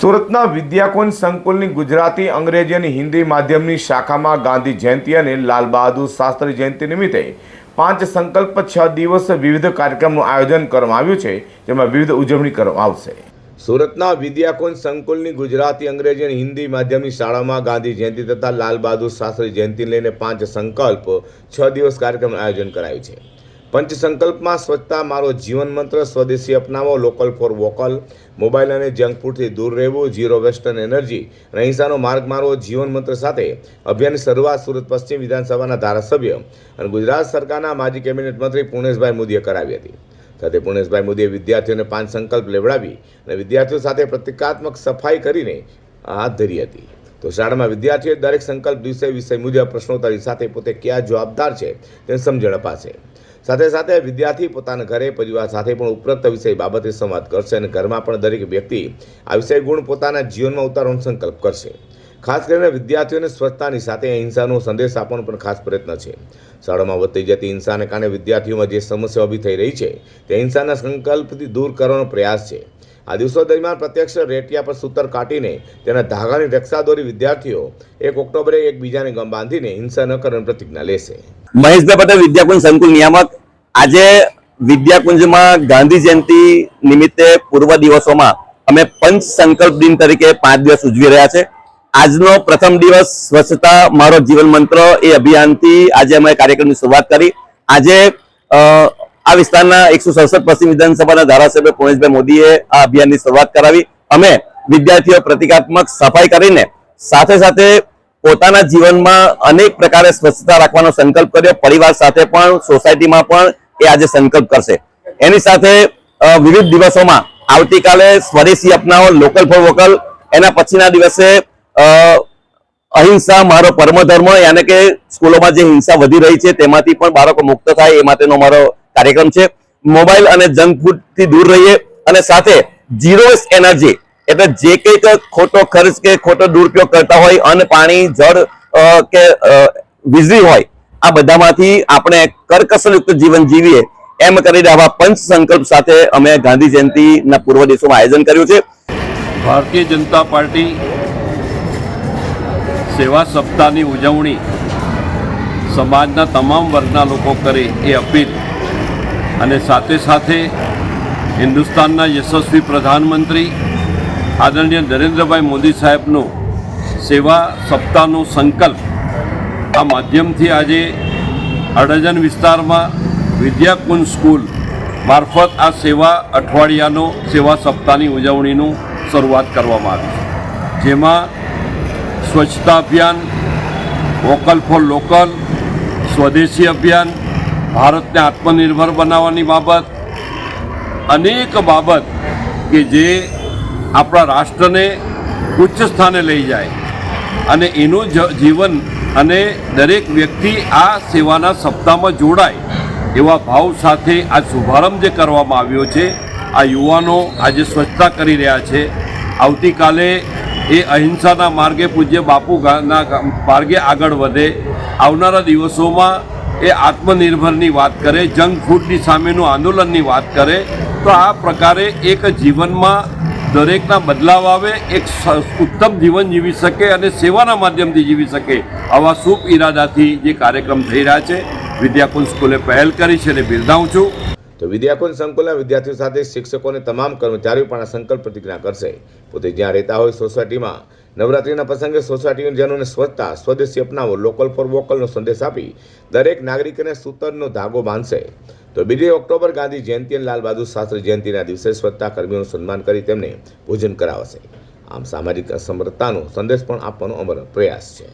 સુરતના વિદ્યાકોન સંકુલની ગુજરાતી, અંગ્રેજી અને હિન્દી માધ્યમની શાખામાં ગાંધી જયંતિ અને લાલ બહાદુર શાસ્ત્રી જયંતિ નિમિત્તે પાંચ સંકલ્પ છ દિવસ વિવિધ કાર્યક્રમનું આયોજન કરવામાં આવ્યું છે, જેમાં વિવિધ ઉજવણી કરવામાં આવશે. સુરતના વિદ્યાકોન સંકુલની ગુજરાતી, અંગ્રેજી અને હિન્દી માધ્યમની શાળામાં ગાંધી જયંતિ તથા લાલ બહાદુર શાસ્ત્રી જયંતિ લઈને પાંચ સંકલ્પ છ દિવસ કાર્યક્રમનું આયોજન કરાયું છે. પંચ સંકલ્પમાં સ્વચ્છતા મારો જીવન મંત્ર, સ્વદેશી અપનાવો લોકલ ફોર વોકલ મોબાઈલ અને જંક ફૂડથી દૂર રહેવું ઝીરો વેસ્ટર્ન એનર્જી અહિંસાનો માર્ગ મારવો, જીવન મંત્ર સાથે. અભિયાનની શરૂઆત સુરત પશ્ચિમ વિધાનસભાના ધારાસભ્ય અને ગુજરાત સરકારના માજી કેબિનેટ મંત્રી પુણેશભાઈ મોદીએ કરાવી હતી. સાથે પુણેશભાઈ મોદીએ વિદ્યાર્થીઓને પાંચ સંકલ્પ લેવડાવી અને વિદ્યાર્થીઓ સાથે પ્રતિકાત્મક સફાઈ કરીને હાથ ધરી હતી. તો શાળામાં વિદ્યાર્થીઓએ દરેક સંકલ્પ દિવસે વિષય મુજબ પ્રશ્નોત્તરી સાથે પોતે ક્યાં જવાબદાર છે તેની સમજણ અપાશે. સાથે સાથે વિદ્યાર્થી પોતાના ઘરે, પરિવાર સાથે પણ ઉપરોક્ત વિષય બાબતે સંવાદ કરશે અને ઘરમાં પણ દરેક વ્યક્તિ આ વિષય ગુણ પોતાના જીવનમાં ઉતારવાનો સંકલ્પ કરશે. ખાસ કરીને વિદ્યાર્થીઓને સ્વચ્છતાની સાથે અહિંસાનો સંદેશ આપવાનો પણ ખાસ પ્રયત્ન છે. શાળામાં વધતી જતી હિંસાને કારણે વિદ્યાર્થીઓમાં જે સમસ્યા ઊભી થઈ રહી છે, તે હિંસાના સંકલ્પથી દૂર કરવાનો પ્રયાસ છે. આ દિવસો દરમિયાન પ્રત્યક્ષ રેટિયા પર સૂતર કાઢીને તેના ધાગાની રક્ષા દોરી વિદ્યાર્થીઓ એક ઓક્ટોબરે એકબીજાને ગમ બાંધીને હિંસા ન કરવાની પ્રતિજ્ઞા લેશે. મહેશભાઈ પટેલ, વિદ્યાકુંજ સંકુલ નિયામક. આજે વિદ્યાકુંજમાં ગાંધી જયંતિ નિમિત્તે પૂર્વ દિવસોમાં અમે પંચ સંકલ્પ દિન તરીકે પાંચ દિવસ ઉજવી રહ્યા છે. આજનો પ્રથમ દિવસ સ્વચ્છતા મારો જીવન મંત્ર એ અભિયાનથી આજે અમે કાર્યક્રમની શરૂઆત કરી. આજે આ વિસ્તારના એકસો સડસઠ પશ્ચિમ વિધાનસભાના ધારાસભ્ય પુણેશભાઈ મોદીએ આ અભિયાનની શરૂઆત કરાવી. અમે વિદ્યાર્થીઓ પ્રતિકાત્મક સફાઈ કરીને સાથે સાથે પોતાના જીવનમાં અનેક પ્રકારે સ્વચ્છતા રાખવાનો સંકલ્પ કર્યો. પરિવાર સાથે પણ, સોસાયટીમાં પણ એ આજે સંકલ્પ કરશે. એની સાથે વિવિધ દિવસોમાં આવતીકાલે સ્વદેશી અપનાવો લોકલ ફોર વોકલ એના પછીના દિવસે અહિંસા, મારો પરમ ધર્મ યાને કે સ્કૂલોમાં જે હિંસા વધી રહી છે, તેમાંથી પણ બાળકો મુક્ત થાય, એ માટેનો મારો કાર્યક્રમ છે. મોબાઈલ અને જંક ફૂડથી દૂર રહીએ અને સાથે ઝીરો એનર્જી એટલે જે કંઈક ખોટો ખર્ચ કે ખોટો દુરુપયોગ કરતા હોય, અન્ન, પાણી, જળ કે વીજળી હોય આ બધામાંથી આપણે કરકસરયુક્ત જીવન જીવીએ એમ કરીને આવા પંચ સંકલ્પ સાથે અમે ગાંધી જયંતિના પૂર્વ દિવસોમાં આયોજન કર્યું છે. ભારતીય જનતા પાર્ટી સેવા સપ્તાહની ઉજવણી સમાજના તમામ વર્ગના લોકો કરે એ અપીલ અને સાથે સાથે હિન્દુસ્તાનના યશસ્વી પ્રધાનમંત્રી આદરણીય નરેન્દ્રભાઈ મોદી સાહેબનો સેવા સપ્તાહનો સંકલ્પ આ માધ્યમથી આજે અડજન વિસ્તારમાં વિદ્યાકુંજ સ્કૂલ મારફત આ સેવા અઠવાડિયાનો સેવા સપ્તાહની ઉજવણીનું શરૂઆત કરવામાં આવી છે. જેમાં સ્વચ્છતા અભિયાન, વોકલ ફોર લોકલ, સ્વદેશી અભિયાન, ભારતને આત્મનિર્ભર બનાવવાની બાબત, અનેક બાબત કે જે આપણા રાષ્ટ્રને ઉચ્ચ સ્થાને લઈ જાય અને એનું જીવન અને દરેક વ્યક્તિ આ સેવાના સપ્તાહમાં જોડાય એવા ભાવ સાથે આ શુભારંભ જે કરવામાં આવ્યો છે, આ યુવાનો આજે સ્વચ્છતા કરી રહ્યા છે. આવતીકાલે એ અહિંસાના માર્ગે પૂજ્ય બાપુ ગાના માર્ગે આગળ વધે. આવનારા દિવસોમાં એ આત્મનિર્ભરની વાત કરે, જંક ફૂડની સામેનું આંદોલનની વાત કરે. તો આ પ્રકારે એક જીવનમાં દરેકના બદલાવ આવે, એક ઉત્તમ જીવન જીવી શકે અને સેવાના માધ્યમથી જીવી શકે આવા શુભ ઈરાદાથી જે કાર્યક્રમ થઈ રહ્યા છે, વિદ્યાકુંજ સ્કૂલે પહેલ કરી છે અને બિરદાવું છું. તો વિદ્યાકુંજ સંકુલના વિદ્યાર્થીઓ સાથે શિક્ષકો અને તમામ કર્મચારીઓ પણ આ સંકલ્પ પ્રતિજ્ઞા કરશે. પોતે જ્યાં રહેતા હોય સોસાયટીમાં, નવરાત્રિના પ્રસંગે સોસાયટીજનોને સ્વચ્છતા, સ્વદેશી અપનાવો લોકલ ફોર વોકલનો સંદેશ આપી દરેક નાગરિકને સૂતરનો ધાગો બાંધશે. તો બીજી ઓક્ટોબર ગાંધી જયંતિ અને લાલ બહાદુર શાસ્ત્રી જયંતિના દિવસે સ્વચ્છતા કર્મીઓનું સન્માન કરી તેમને ભોજન કરાવશે. આમ સામાજિક અસમરતાનો સંદેશ પણ આપવાનો અમારો પ્રયાસ છે.